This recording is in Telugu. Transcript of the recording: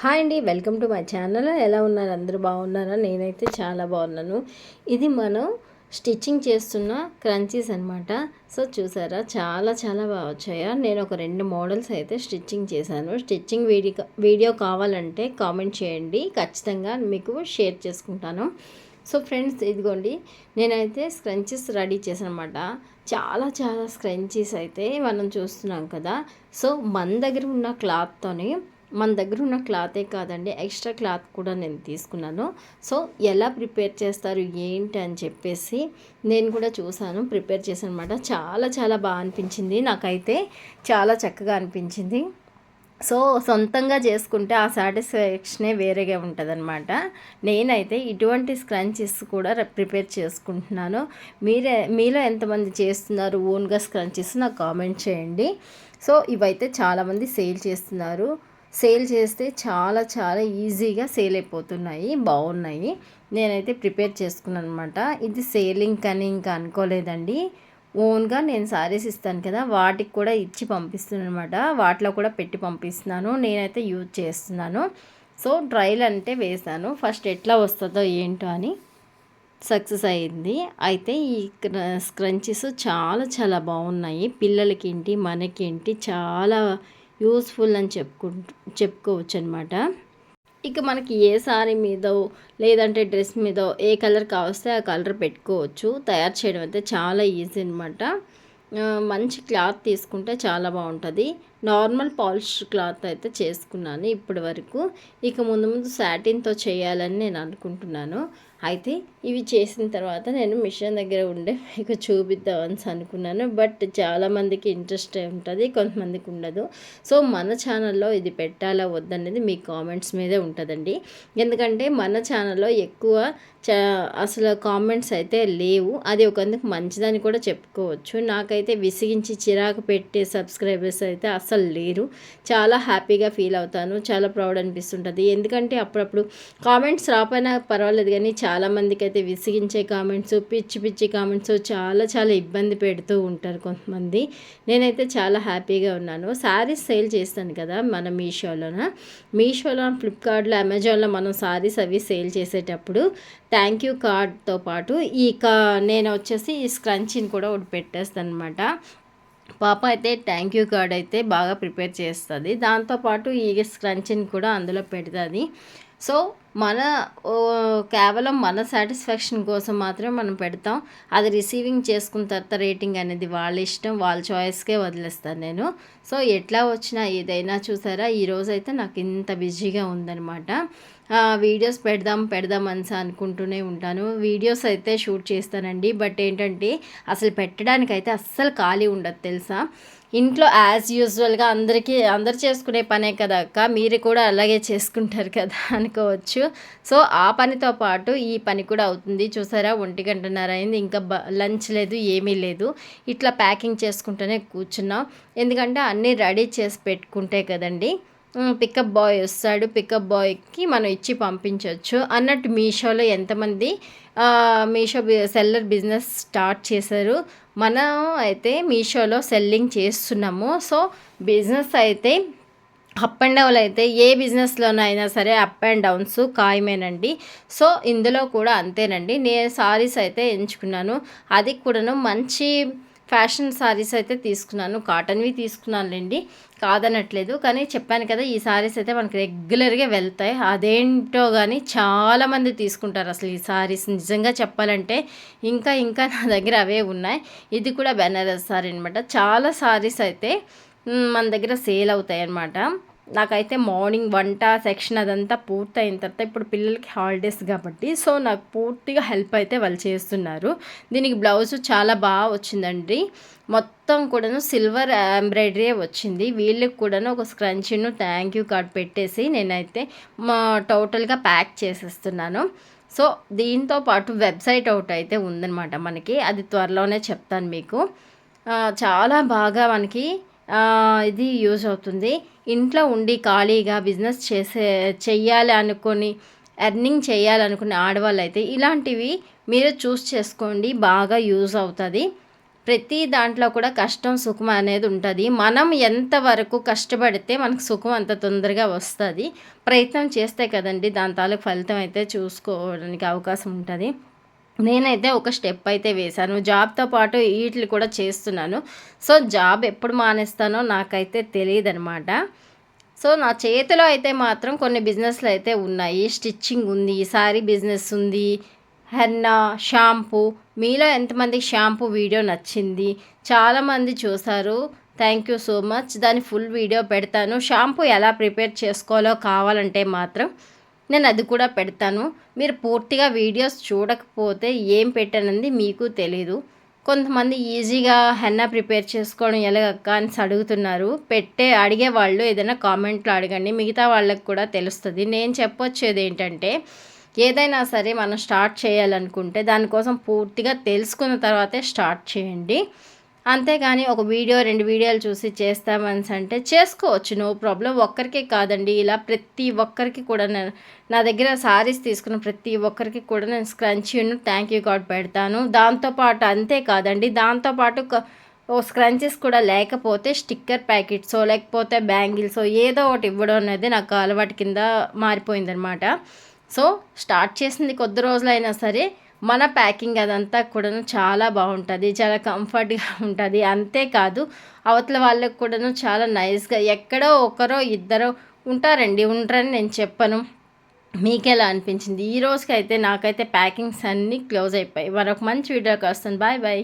హాయ్ అండి వెల్కమ్ టు మై ఛానల్. ఎలా ఉన్నారు? అందరూ బాగున్నారా? నేనైతే చాలా బాగున్నాను. ఇది మనం స్టిచ్చింగ్ చేస్తున్న క్రంచీస్ అనమాట సో చూసారా? చాలా చాలా బాగా వచ్చాయా? నేను ఒక రెండు మోడల్స్ అయితే స్టిచ్చింగ్ చేశాను. స్టిచ్చింగ్ వీడియో వీడియో కావాలంటే కామెంట్ చేయండి. ఖచ్చితంగా మీకు షేర్ చేసుకుంటాను. సో ఫ్రెండ్స్ ఇదిగోండి. నేనైతే స్క్రంచీస్ రెడీ చేశాను అనమాట చాలా చాలా స్క్రంచీస్ అయితే మనం చూస్తున్నాం కదా. సో మన దగ్గర ఉన్న క్లాత్తోని మన దగ్గర ఉన్న క్లాతే కాదండి. ఎక్స్ట్రా క్లాత్ కూడా నేను తీసుకున్నాను. సో ఎలా ప్రిపేర్ చేస్తారు ఏంటి అని చెప్పేసి నేను కూడా చూశాను ప్రిపేర్ చేశాను అనమాట చాలా చాలా బాగా అనిపించింది. నాకైతే చాలా చక్కగా అనిపించింది. సో సొంతంగా చేసుకుంటే ఆ సాటిస్ఫాక్షనే వేరేగా ఉంటుందన్నమాట. నేనైతే ఇటువంటి స్క్రంచెస్ కూడా ప్రిపేర్ చేసుకుంటున్నాను. మీరే మీలో ఎంతమంది చేస్తున్నారు ఓన్గా స్క్రంచెస్ నాకు కామెంట్ చేయండి. సో ఇవైతే చాలామంది సేల్ చేస్తున్నారు. సేల్ చేస్తే చాలా చాలా ఈజీగా సేల్ అయిపోతున్నాయి బాగున్నాయి. నేనైతే ప్రిపేర్ చేసుకున్నాను అనమాట ఇది సేలింగ్ అని ఇంకా అనుకోలేదండి. ఓన్గా నేను సారీస్ ఇస్తాను కదా వాటికి కూడా ఇచ్చి పంపిస్తున్నాను అనమాట వాటిలో కూడా పెట్టి పంపిస్తున్నాను. నేనైతే యూజ్ చేస్తున్నాను. సో ట్రయల్ అంటే వేసాను ఫస్ట్ ఎట్లా వస్తుందో ఏంటో అని సక్సెస్ అయింది. అయితే ఈ స్క్రంచెస్ చాలా చాలా బాగున్నాయి. పిల్లలకి మనకి చాలా యూస్ఫుల్ అని చెప్పుకు చెప్పుకోవచ్చు అనమాట ఇక మనకి ఏ సారీ మీదో లేదంటే డ్రెస్ మీదో ఏ కలర్ కావస్తే ఆ కలర్ పెట్టుకోవచ్చు. తయారు చేయడం అయితే చాలా ఈజీ అనమాట మంచి క్లాత్ తీసుకుంటే చాలా బాగుంటుంది. నార్మల్ పాలిష్ క్లాత్ అయితే చేసుకున్నాను ఇప్పటి వరకు. ఇక ముందు ముందు సాటిన్తో చేయాలని నేను అనుకుంటున్నాను. అయితే ఇవి చేసిన తర్వాత నేను మిషన్ దగ్గర ఉండే మీకు చూపిద్దామని అనుకున్నాను. బట్ చాలామందికి ఇంట్రెస్ట్ ఉంటుంది కొంతమందికి ఉండదు. సో మన ఛానల్లో ఇది పెట్టాలా వద్దనేది మీ కామెంట్స్ మీదే ఉంటుందండి. ఎందుకంటే మన ఛానల్లో ఎక్కువ అసలు కామెంట్స్ అయితే లేవు. అది ఒకందుకు మంచిదని కూడా చెప్పుకోవచ్చు. నాకైతే విసిగించి చిరాకు పెట్టే సబ్స్క్రైబర్స్ అయితే అసలు లేరు. చాలా హ్యాపీగా ఫీల్ అవుతాను. చాలా ప్రౌడ్ అనిపిస్తుంటుంది. ఎందుకంటే అప్పుడప్పుడు కామెంట్స్ రాపోయినా పర్వాలేదు కానీ చాలా చాలామందికి అయితే విసిగించే కామెంట్స్ పిచ్చి పిచ్చి కామెంట్స్ చాలా చాలా ఇబ్బంది పెడుతూ ఉంటారు కొంతమంది. నేనైతే చాలా హ్యాపీగా ఉన్నాను. శారీస్ సేల్ చేస్తాను కదా మన మీషోలోన? మీషోలో ఫ్లిప్కార్ట్లో అమెజాన్లో మనం శారీస్ అవి సేల్ చేసేటప్పుడు థ్యాంక్ యూ కార్డ్తో పాటు ఈ కా నేను వచ్చేసి ఈ స్క్రంచిని కూడా ఒకటి పెట్టేస్తాను అనమాట పాప అయితే థ్యాంక్ యూ కార్డ్ అయితే బాగా ప్రిపేర్ చేస్తుంది. దాంతోపాటు ఈ స్క్రంచిని కూడా అందులో పెడుతుంది. సో మన కేవలం మన సాటిస్ఫాక్షన్ కోసం మాత్రమే మనం పెడతాం. అది రిసీవింగ్ చేసుకున్న తర్వాత రేటింగ్ అనేది వాళ్ళ ఇష్టం వాళ్ళ చాయిస్కే వదిలేస్తాను నేను. సో ఎట్లా వచ్చినా ఏదైనా చూసారా ఈరోజు అయితే నాకు ఇంత బిజీగా ఉందనమాట వీడియోస్ పెడదాం పెడదాం అని అనుకుంటూనే ఉంటాను. వీడియోస్ అయితే షూట్ చేస్తానండి. బట్ ఏంటంటే అసలు పెట్టడానికి అయితే అస్సలు ఖాళీ ఉండదు తెలుసా? ఇంట్లో యాజ్ యూజువల్గా అందరికీ అందరు చేసుకునే పనే కదా అక్క. మీరు కూడా అలాగే చేసుకుంటారు కదా అనుకోవచ్చు. సో ఆ పనితో పాటు ఈ పని కూడా అవుతుంది. చూసారా? ఒంటి గంటన్నర అయింది. ఇంకా లంచ్ లేదు ఏమీ లేదు. ఇట్లా ప్యాకింగ్ చేసుకుంటూనే కూర్చున్నాం. ఎందుకంటే అన్నీ రెడీ చేసి పెట్టుకుంటే కదండి పికప్ బాయ్ వస్తాడు. పికప్ బాయ్కి మనం ఇచ్చి పంపించవచ్చు అన్నట్టు మీషోలో ఎంతమంది మీషో సెల్లర్ బిజినెస్ స్టార్ట్ చేశారు. మనం అయితే మీషోలో సెల్లింగ్ చేస్తున్నాము. సో బిజినెస్ అయితే అప్ అండ్ డౌన్ అయితే ఏ బిజినెస్లోనైనా సరే అప్ అండ్ డౌన్స్ ఖాయమేనండి. సో ఇందులో కూడా అంతేనండి. నేను సారీస్ అయితే ఎంచుకున్నాను. అది కూడాను మంచి ఫ్యాషన్ సారీస్ అయితే తీసుకున్నాను. కాటన్వి తీసుకున్నానులేండి. కాదనట్లేదు. కానీ చెప్పాను కదా ఈ సారీస్ అయితే మనకి రెగ్యులర్గా వెళ్తాయి. అదేంటో కానీ చాలామంది తీసుకుంటారు అసలు ఈ సారీస్. నిజంగా చెప్పాలంటే ఇంకా ఇంకా నా దగ్గర అవే ఉన్నాయి. ఇది కూడా బెనారస్ సారీ అనమాట చాలా సారీస్ అయితే మన దగ్గర సేల్ అవుతాయి అన్నమాట నాకైతే మార్నింగ్ వంట సెక్షన్ అదంతా పూర్తయిన తర్వాత ఇప్పుడు పిల్లలకి హాలిడేస్ కాబట్టి సో నాకు పూర్తిగా హెల్ప్ అయితే వాళ్ళు చేస్తున్నారు. దీనికి బ్లౌజ్ చాలా బాగా వచ్చిందండి. మొత్తం కూడాను సిల్వర్ ఎంబ్రాయిడరీ వచ్చింది. వీళ్ళకి కూడాను ఒక స్క్రంచిను థ్యాంక్ యూ కార్డ్ పెట్టేసి నేనైతే మా టోటల్గా ప్యాక్ చేసేస్తున్నాను. సో దీంతో పాటు వెబ్సైట్ ఒకటి అయితే ఉందన్నమాట మనకి. అది త్వరలోనే చెప్తాను మీకు. చాలా బాగా మనకి ఇది యూజ్ అవుతుంది. ఇంట్లో ఉండి ఖాళీగా బిజినెస్ చేసే చెయ్యాలి అనుకొని ఎర్నింగ్ చేయాలనుకునే ఆడవాళ్ళు అయితే ఇలాంటివి మీరు చూస్ చేసుకోండి బాగా యూజ్ అవుతుంది. ప్రతి దాంట్లో కూడా కష్టం సుఖం అనేది ఉంటుంది. మనం ఎంతవరకు కష్టపడితే మనకు సుఖం అంత తొందరగా వస్తుంది. ప్రయత్నం చేస్తే కదండి దాని తాలూకు ఫలితం అయితే చూసుకోవడానికి అవకాశం ఉంటుంది. నేనైతే ఒక స్టెప్ అయితే వేశాను. జాబ్తో పాటు వీటిని కూడా చేస్తున్నాను. సో జాబ్ ఎప్పుడు మానేస్తానో నాకైతే తెలియదు అనమాట సో నా చేతిలో అయితే మాత్రం కొన్ని బిజినెస్లు అయితే ఉన్నాయి. స్టిచ్చింగ్ ఉంది సారీ బిజినెస్ ఉంది హెన్నా షాంపూ. మీలో ఎంతమంది షాంపూ వీడియో నచ్చింది? చాలామంది చూశారు. Thank you so much. దాని ఫుల్ వీడియో పెడతాను. షాంపూ ఎలా ప్రిపేర్ చేసుకోవాలో కావాలంటే మాత్రం నేను అది కూడా పెడతాను. మీరు పూర్తిగా వీడియోస్ చూడకపోతే ఏం పెట్టానంది మీకు తెలీదు. కొంతమంది ఈజీగా హెన్నా ప్రిపేర్ చేసుకోవడం ఎలాగక్క అని అడుగుతున్నారు. పెట్టే అడిగే వాళ్ళు ఏదైనా కామెంట్లో అడగండి. మిగతా వాళ్ళకి కూడా తెలుస్తుంది. నేను చెప్పొచ్చేది ఏంటంటే ఏదైనా సరే మనం స్టార్ట్ చేయాలనుకుంటే దానికోసం పూర్తిగా తెలుసుకున్న తర్వాతే స్టార్ట్ చేయండి. అంతేగాని ఒక వీడియో రెండు వీడియోలు చూసి చేస్తామని అంటే చేసుకోవచ్చు. No problem. ఒక్కరికే కాదండి. ఇలా ప్రతి ఒక్కరికి కూడా నేను నా దగ్గర సారీస్ తీసుకున్న ప్రతి ఒక్కరికి కూడా నేను స్క్రంచీను థ్యాంక్ యూ గాడ్ పెడతాను. దాంతోపాటు అంతే కాదండి. దాంతోపాటు ఓ స్క్రంచెస్ కూడా లేకపోతే స్టిక్కర్ ప్యాకెట్సో లేకపోతే బ్యాంగిల్సో ఏదో ఒకటి ఇవ్వడం అనేది నాకు అలవాటు కింద మారిపోయిందనమాట సో స్టార్ట్ చేసింది కొద్ది రోజులైనా సరే మన ప్యాకింగ్ అదంతా కూడాను చాలా బాగుంటుంది చాలా కంఫర్ట్గా ఉంటుంది. అంతేకాదు అవతల వాళ్ళకు కూడాను చాలా నైస్గా ఎక్కడో ఒకరో ఇద్దరో ఉంటారండి ఉంటారని నేను చెప్పను. మీకు ఎలా అనిపించింది? ఈ రోజుకైతే నాకైతే ప్యాకింగ్స్ అన్నీ క్లోజ్ అయిపోయాయి. మరొక మంచి వీడియోకి వస్తుంది బాయ్ బాయ్.